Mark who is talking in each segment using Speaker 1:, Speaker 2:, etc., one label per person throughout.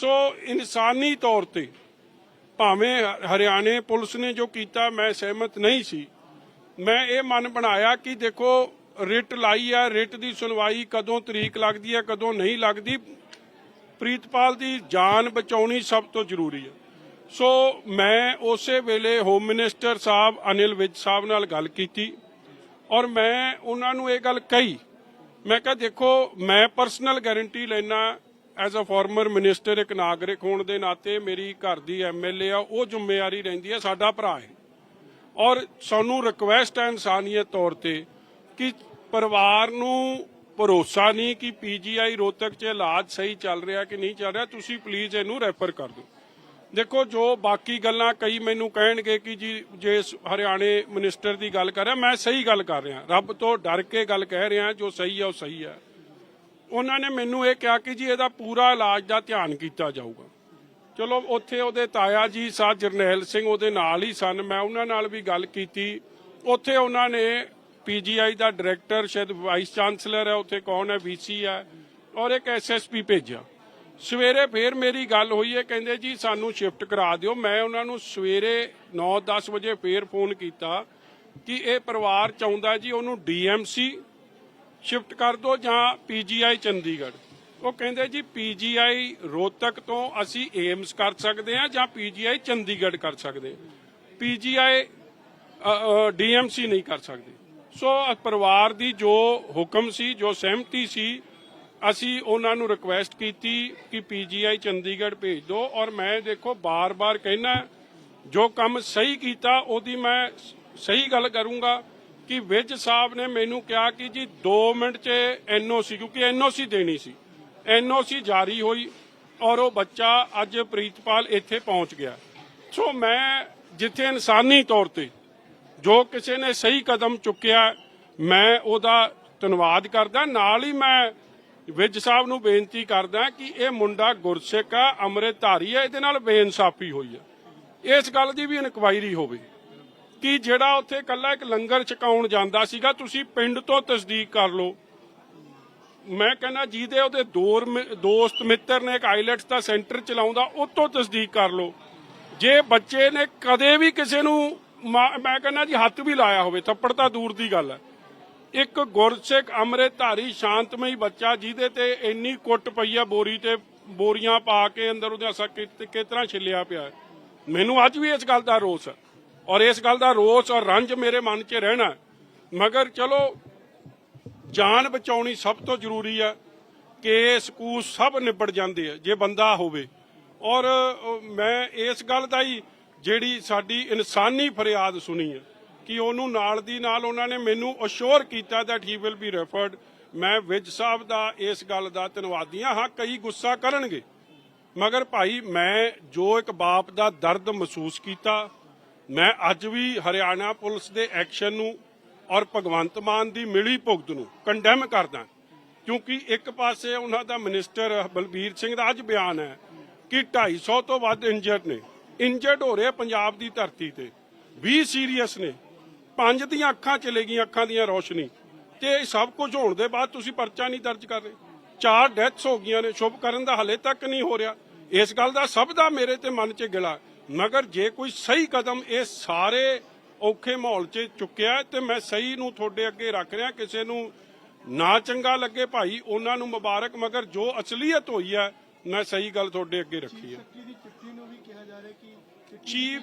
Speaker 1: ਸੋ ਇਨਸਾਨੀ ਤੌਰ ਤੇ ਭਾਵੇਂ ਹ- ਹਰਿਆਣੇ ਪੁਲਿਸ ਨੇ ਜੋ ਕੀਤਾ, ਮੈਂ ਸਹਿਮਤ ਨਹੀਂ ਸੀ। ਮੈਂ ਇਹ ਮਨ ਬਣਾਇਆ ਕਿ ਦੇਖੋ, ਰਿਟ ਲਾਈ ਆ, ਰਿਟ ਦੀ ਸੁਣਵਾਈ ਕਦੋਂ ਤਰੀਕ ਲੱਗਦੀ ਹੈ ਕਦੋਂ ਨਹੀਂ ਲੱਗਦੀ, ਪ੍ਰੀਤਪਾਲ ਦੀ ਜਾਨ ਬਚਾਉਣੀ ਸਭ ਤੋਂ ਜ਼ਰੂਰੀ ਹੈ ਸੋ ਮੈਂ ਉਸੇ ਵੇਲੇ ਹੋਮ ਮਿਨਿਸਟਰ ਸਾਹਿਬ ਅਨਿਲ ਵਿਜ ਸਾਹਿਬ ਨਾਲ ਗੱਲ ਕੀਤੀ ਔਰ ਮੈਂ ਉਹਨਾਂ ਨੂੰ ਇਹ ਗੱਲ ਕਹੀ। ਮੈਂ ਕਿਹਾ, ਦੇਖੋ, ਮੈਂ ਪਰਸਨਲ ਗਾਰੰਟੀ ਲੈਣਾ ਐਜ਼ ਅ ਫਾਰਮਰ ਮਿਨਿਸਟਰ ਇੱਕ ਨਾਗਰਿਕ ਹੋਣ ਦੇ ਨਾਤੇ ਮੇਰੀ ਘਰ ਦੀ ਐਮਐਲਏ ਆ, ਉਹ ਜ਼ਿੰਮੇਵਾਰੀ ਰਹਿੰਦੀ ਹੈ, ਸਾਡਾ ਭਰਾ ਹੈ। ਔਰ ਸਾਨੂੰ ਰਿਕੁਐਸਟ ਹੈ ਇਨਸਾਨੀਅਤ ਤੌਰ ਤੇ ਕਿ ਪਰਿਵਾਰ ਨੂੰ ਭਰੋਸਾ ਨਹੀਂ ਕਿ ਪੀਜੀਆਈ ਰੋਹਤਕ 'ਚ ਇਲਾਜ ਸਹੀ ਚੱਲ ਰਿਹਾ ਕਿ ਨਹੀਂ ਚੱਲ ਰਿਹਾ, ਤੁਸੀਂ ਪਲੀਜ਼ ਇਹਨੂੰ ਰੈਫਰ ਕਰ ਦਿਓ। ਦੇਖੋ, ਜੋ ਬਾਕੀ ਗੱਲਾਂ ਕਈ ਮੈਨੂੰ ਕਹਿਣਗੇ ਕਿ ਜੀ, ਜੇ ਹਰਿਆਣੇ ਮਿਨਿਸਟਰ ਦੀ ਗੱਲ ਕਰ ਰਿਹਾ, ਮੈਂ ਸਹੀ ਗੱਲ ਕਰ ਰਿਹਾ। ਰੱਬ ਤੋਂ ਡਰ ਕੇ ਗੱਲ ਕਹਿ ਰਿਹਾ, ਜੋ ਸਹੀ ਹੈ ਉਹ ਸਹੀ ਹੈ ਉਹਨਾਂ ਨੇ ਮੈਨੂੰ ਇਹ ਕਿਹਾ ਕਿ ਜੀ ਇਹਦਾ ਪੂਰਾ ਇਲਾਜ ਦਾ ਧਿਆਨ ਕੀਤਾ ਜਾਊਗਾ। ਚਲੋ, ਉੱਥੇ ਉਹਦੇ ਤਾਇਆ ਜੀ ਸਾ ਜਰਨੈਲ ਸਿੰਘ ਉਹਦੇ ਨਾਲ ਹੀ ਸਨ। ਮੈਂ ਉਹਨਾਂ ਨਾਲ ਵੀ ਗੱਲ ਕੀਤੀ। ਉੱਥੇ ਉਹਨਾਂ ਨੇ ਪੀਜੀਆਈ ਦਾ ਡਾਇਰੈਕਟਰ, ਸ਼ਾਇਦ ਵਾਈਸ ਚਾਂਸਲਰ ਹੈ, ਉੱਥੇ ਕੌਣ ਹੈ ਵੀਸੀ ਹੈ, ਔਰ ਇੱਕ ਐਸਐਸਪੀ ਭੇਜਿਆ। ਸਵੇਰੇ ਫੇਰ ਮੇਰੀ ਗੱਲ ਹੋਈ ਹੈ, ਕਹਿੰਦੇ ਜੀ ਸਾਨੂੰ ਸ਼ਿਫਟ ਕਰਾ ਦਿਓ। ਮੈਂ ਉਹਨਾਂ ਨੂੰ ਸਵੇਰੇ 9-10 ਵਜੇ ਫੇਰ ਫੋਨ ਕੀਤਾ ਕਿ ਇਹ ਪਰਿਵਾਰ ਚਾਹੁੰਦਾ ਜੀ, ਉਹਨੂੰ ਡੀਐਮਸੀ ਸ਼ਿਫਟ ਕਰ ਦਿਓ ਜਾਂ ਪੀਜੀਆਈ ਚੰਡੀਗੜ੍ਹ। ਉਹ ਕਹਿੰਦੇ ਜੀ, ਪੀਜੀਆਈ ਰੋਹਤਕ ਤੋਂ ਅਸੀਂ ਏਮਸ ਕਰ ਸਕਦੇ ਹਾਂ ਜਾਂ ਪੀਜੀਆਈ ਚੰਡੀਗੜ੍ਹ ਕਰ ਸਕਦੇ ਪੀਜੀਆਈ ਡੀਐਮਸੀ ਨਹੀਂ ਕਰ ਸਕਦੇ। ਸੋ ਪਰਿਵਾਰ ਦੀ ਜੋ ਹੁਕਮ ਸੀ, ਜੋ ਸਹਿਮਤੀ ਸੀ, ਅਸੀਂ ਉਹਨਾਂ ਨੂੰ ਰਿਕੁਐਸਟ ਕੀਤੀ ਕਿ ਪੀਜੀਆਈ ਚੰਡੀਗੜ੍ਹ ਭੇਜ ਦਿਓ ਔਰ ਮੈਂ ਦੇਖੋ ਬਾਰ-ਬਾਰ ਕਹਿਣਾ ਜੋ ਕੰਮ ਸਹੀ ਕੀਤਾ, ਉਹਦੀ ਮੈਂ ਸਹੀ ਗੱਲ ਕਰੂੰਗਾ। ਕਿ ਵਿਜ ਸਾਹਿਬ ਨੇ ਮੈਨੂੰ ਕਿਹਾ ਕਿ ਜੀ 2 ਮਿੰਟ 'ਚ ਐਨਓਸੀ, ਕਿਉਂਕਿ ਐਨਓਸੀ ਦੇਣੀ ਸੀ। ਐਨਓਸੀ ਜਾਰੀ ਹੋਈ ਔਰ ਉਹ ਬੱਚਾ ਅੱਜ ਪ੍ਰੀਤਪਾਲ ਇੱਥੇ ਪਹੁੰਚ ਗਿਆ। ਸੋ ਮੈਂ ਜਿੱਥੇ ਇਨਸਾਨੀ ਤੌਰ ਤੇ ਜੋ ਕਿਸੇ ਨੇ ਸਹੀ ਕਦਮ ਚੁੱਕਿਆ, ਮੈਂ ਉਹਦਾ ਧੰਨਵਾਦ ਕਰਦਾ। ਨਾਲ ਹੀ ਮੈਂ ਵਿਜ ਸਾਹਿਬ ਨੂੰ ਬੇਨਤੀ ਕਰਦਾ ਕਿ ਇਹ ਮੁੰਡਾ ਗੁਰਸਿੱਖ ਆ, ਅੰਮ੍ਰਿਤਧਾਰੀ ਹੈ ਇਹਦੇ ਨਾਲ ਬੇਇਨਸਾਫੀ ਹੋਈ ਹੈ ਇਸ ਗੱਲ ਦੀ ਵੀ ਇਨਕੁਆਇਰੀ ਹੋਵੇ। ਕਿ ਜਿਹੜਾ ਉੱਥੇ ਕੱਲਾ ਇੱਕ ਲੰਗਰ ਛਕਾਉਣ ਜਾਂਦਾ ਸੀਗਾ, ਤੁਸੀਂ ਪਿੰਡ ਤੋਂ ਤਸਦੀਕ ਕਰ ਲਓ। ਮੈਂ ਕਹਿੰਦਾ ਜਿਹਦੇ ਉਹਦੇ ਦੋਰ ਦੋਸਤ ਮਿੱਤਰ ਨੇ ਇੱਕ ਆਈਲੈਟਸ ਦਾ ਸੈਂਟਰ ਚਲਾਉਂਦਾ ਉਹ ਤੋਂ ਤਸਦੀਕ ਕਰ ਲਓ। ਜੇ ਬੱਚੇ ਨੇ ਕਦੇ ਵੀ ਕਿਸੇ ਨੂੰ ਮੈਂ ਕਹਿੰਦਾ ਜੀ ਹੱਥ ਵੀ ਲਾਇਆ ਹੋਵੇ, ਥੱਪੜ ਤਾਂ ਦੂਰ ਦੀ ਗੱਲ ਹੈ। ਇੱਕ ਗੁਰਸਿੱਖ ਅੰਮ੍ਰਿਤਧਾਰੀ ਸ਼ਾਂਤਮਈ ਬੱਚਾ, ਜਿਹਦੇ ਤੇ ਇੰਨੀ ਕੁੱਟ ਪਈ ਆ, ਬੋਰੀ ਤੇ ਬੋਰੀਆਂ ਪਾ ਕੇ ਅੰਦਰ ਉਹਦੇ ਅਸਾ ਕਿਸ ਛਿੱਲਿਆ ਪਿਆ। ਮੈਨੂੰ ਅੱਜ ਵੀ ਇਸ ਗੱਲ ਦਾ ਰੋਸ ਹੈ। ਔਰ ਇਸ ਗੱਲ ਦਾ ਰੋਸ ਔਰ ਰੰਜ ਮੇਰੇ ਮਨ 'ਚ ਰਹਿਣਾ ਮਗਰ ਚਲੋ, ਜਾਨ ਬਚਾਉਣੀ ਸਭ ਤੋਂ ਜ਼ਰੂਰੀ ਹੈ ਕੇਸ ਕੂਸ ਸਭ ਨਿਬੜ ਜਾਂਦੇ ਆ, ਜੇ ਬੰਦਾ ਹੋਵੇ। ਔਰ ਮੈਂ ਇਸ ਗੱਲ ਦਾ ਹੀ ਜਿਹੜੀ ਸਾਡੀ ਇਨਸਾਨੀ ਫਰਿਆਦ ਸੁਣੀ ਹੈ ਕਿ ਉਹਨੂੰ ਨਾਲ ਦੀ ਨਾਲ ਉਹਨਾਂ ਨੇ ਮੈਨੂੰ ਅਸ਼ੋਰ ਕੀਤਾ that he will be referred ਮੈਂ ਵਿਜ ਸਾਹਿਬ ਦਾ ਇਸ ਗੱਲ ਦਾ ਧੰਨਵਾਦੀ ਹਾਂ। ਹਾਂ, ਕਈ ਗੁੱਸਾ ਕਰਨਗੇ। ਮਗਰ ਭਾਈ, ਮੈਂ ਜੋ ਇੱਕ ਬਾਪ ਦਾ ਦਰਦ ਮਹਿਸੂਸ ਕੀਤਾ ਮੈਂ ਅੱਜ ਵੀ ਹਰਿਆਣਾ ਪੁਲਿਸ ਦੇ ਐਕਸ਼ਨ ਨੂੰ ਔਰ ਭਗਵੰਤ ਮਾਨ ਦੀ ਮਿਲੀ ਭੁਗਤ ਨੂੰ ਕੰਡੈਮ ਕਰਦਾ ਕਿਉਂਕਿ ਇੱਕ ਪਾਸੇ ਉਹਨਾਂ ਦਾ ਮਿਨਿਸਟਰ ਬਲਬੀਰ ਸਿੰਘ ਦਾ ਅੱਜ ਬਿਆਨ ਹੈ ਕਿ 250 ਤੋਂ ਵੱਧ ਇੰਜਰਡ ਨੇ। ਇੰਜਰਡ ਹੋ ਰਹੇ ਪੰਜਾਬ ਦੀ ਧਰਤੀ ਤੇ। 20 ਸੀਰੀਅਸ ਨੇ। ਪੰਜ ਦੀਆਂ ਅੱਖਾਂ ਚਲੇ ਗਈਆਂ, ਅੱਖਾਂ ਦੀਆਂ ਰੋਸ਼ਨੀ। ਤੇ ਸਭ ਕੁਝ ਹੋਣ ਦੇ ਬਾਅਦ ਤੁਸੀਂ ਪਰਚਾ ਨਹੀਂ ਦਰਜ ਕਰ ਰਹੇ। ਚਾਰ ਡੈਥਸ ਹੋ ਗਈਆਂ ਨੇ। ਸ਼ੁਭ ਕਰਨ ਦਾ ਹਲੇ ਤੱਕ ਨਹੀਂ ਹੋ ਰਿਹਾ। ਇਸ ਗੱਲ ਦਾ ਸਭ ਦਾ ਮੇਰੇ ਤੇ ਮਨ 'ਚ ਗਿਲਾ। ਮਗਰ ਜੇ ਕੋਈ ਸਹੀ ਕਦਮ ਇਹ ਸਾਰੇ ਔਖੇ ਮਾਹੌਲ 'ਚ ਚੁੱਕਿਆ ਤੇ ਮੈਂ ਸਹੀ ਨੂੰ ਤੁਹਾਡੇ ਅੱਗੇ ਰੱਖ ਰਿਹਾ ਕਿਸੇ ਨੂੰ ਨਾ ਚੰਗਾ ਲੱਗੇ ਭਾਈ ਉਹਨਾਂ ਨੂੰ ਮੁਬਾਰਕ ਮਗਰ ਜੋ ਅਸਲੀਅਤ ਹੋਈ ਹੈ ਮੈਂ ਸਹੀ ਗੱਲ ਤੁਹਾਡੇ ਅੱਗੇ ਰੱਖੀ ਹੈ। ਚੀਫ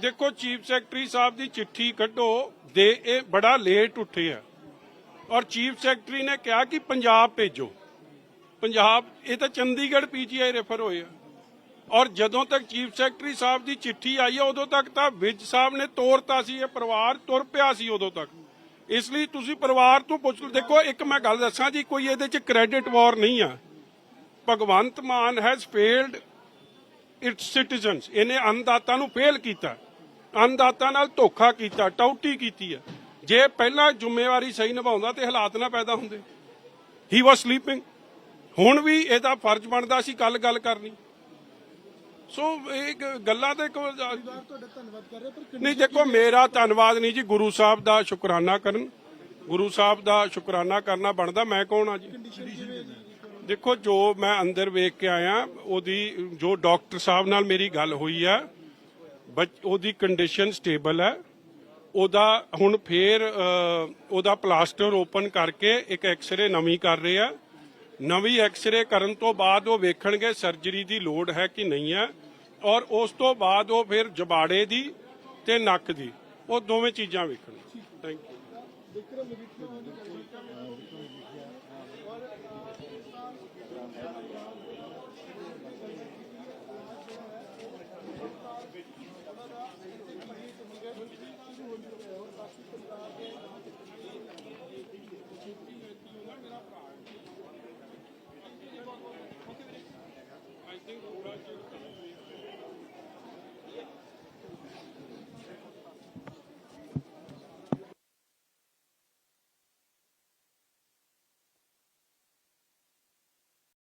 Speaker 1: ਦੇਖੋ ਚੀਫ ਸੈਕਟਰੀ ਸਾਹਿਬ ਦੀ ਚਿੱਠੀ ਕੱਢੋ ਦੇ ਇਹ ਬੜਾ ਲੇਟ ਉੱਠੇ ਆ। ਔਰ ਚੀਫ ਸੈਕਟਰੀ ਨੇ ਕਿਹਾ ਕਿ ਪੰਜਾਬ ਭੇਜੋ। ਪੰਜਾਬ ਇਹ ਤਾਂ ਚੰਡੀਗੜ੍ਹ ਪੀਜੀਆਈ ਰੈਫਰ ਹੋਏ ਆ। ਔਰ ਜਦੋਂ ਤੱਕ ਚੀਫ ਸੈਕਟਰੀ ਸਾਹਿਬ ਦੀ ਚਿੱਠੀ ਆਈ ਹੈ ਉਦੋਂ ਤੱਕ ਤਾਂ ਵਿਜ ਸਾਹਿਬ ਨੇ ਤੋਰਤਾ ਸੀ, ਇਹ ਪਰਿਵਾਰ ਤੁਰ ਪਿਆ ਸੀ ਉਦੋਂ ਤੱਕ। ਇਸ ਲਈ ਤੁਸੀਂ ਪਰਿਵਾਰ ਤੋਂ ਪੁੱਛ ਲਓ। ਦੇਖੋ, ਇੱਕ ਮੈਂ ਗੱਲ ਦੱਸਾਂ ਜੀ, ਕੋਈ ਇਹਦੇ 'ਚ ਕ੍ਰੈਡਿਟ ਵਾਰ ਨਹੀਂ ਆ। Bhagwant Mann has failed its citizens ਇਹਨੇ ਅੰਨਦਾਤਾ ਨੂੰ ਫੇਲ ਕੀਤਾ। ਅੰਨਦਾਤਾ ਨਾਲ ਧੋਖਾ ਕੀਤਾ, ਟੌਟੀ ਕੀਤੀ ਹੈ ਜੇ ਪਹਿਲਾਂ ਜ਼ਿੰਮੇਵਾਰੀ ਸਹੀ ਨਿਭਾਉਂਦਾ ਤੇ ਹਾਲਾਤ ਨਾ ਪੈਦਾ ਹੁੰਦੇ। ਹੀ ਵਾਸ ਸਲੀਪਿੰਗ ਹੁਣ ਵੀ ਇਹਦਾ ਫਰਜ਼ ਬਣਦਾ ਸੀ ਕੱਲ ਗੱਲ ਕਰਨੀ। ਸੋ ਇਹ ਗ- ਗੱਲਾਂ ਤੇ
Speaker 2: ਪਰਿਵਾਰ ਤੁਹਾਡਾ ਧੰਨਵਾਦ ਕਰ ਰਿਹਾ ਪਰ
Speaker 1: ਨਹੀਂ ਦੇਖੋ ਮੇਰਾ ਧੰਨਵਾਦ ਨਹੀਂ ਜੀ ਗੁਰੂ ਸਾਹਿਬ ਦਾ ਸ਼ੁਕਰਾਨਾ ਕਰਨ। ਗੁਰੂ ਸਾਹਿਬ ਦਾ ਸ਼ੁਕਰਾਨਾ ਕਰਨਾ ਬਣਦਾ ਮੈਂ ਕੌਣ ਆ ਜੀ? ਦੇਖੋ ਜੋ ਮੈਂ ਅੰਦਰ ਵੇਖ ਕੇ ਆਇਆ ਉਹਦੀ ਜੋ ਡਾਕਟਰ ਸਾਹਿਬ ਨਾਲ ਮੇਰੀ ਗੱਲ ਹੋਈ ਆ ਬੱਚ- ਉਹਦੀ ਕੰਡੀਸ਼ਨ ਸਟੇਬਲ ਹੈ। ਉਹਦਾ ਹੁਣ ਫੇਰ ਅ, ਉਹਦਾ ਪਲਾਸਟਰ ਓਪਨ ਕਰਕੇ ਇੱਕ ਐਕਸ-ਰੇ ਨਵੀਂ ਕਰ ਰਹੇ ਆ। ਨਵੀਂ ਐਕਸ-ਰੇ ਕਰਨ ਤੋਂ ਬਾਅਦ ਉਹ ਵੇਖਣਗੇ ਸਰਜਰੀ ਦੀ ਲੋੜ ਹੈ ਕਿ ਨਹੀਂ ਹੈ ਔਰ ਉਸ ਤੋਂ ਬਾਅਦ ਉਹ ਫਿਰ ਜਬਾੜੇ ਦੀ ਤੇ ਨੱਕ ਦੀ, ਉਹ ਦੋਵੇਂ ਚੀਜ਼ਾਂ ਵੇਖਣ ਥੈਂਕ ਯੂ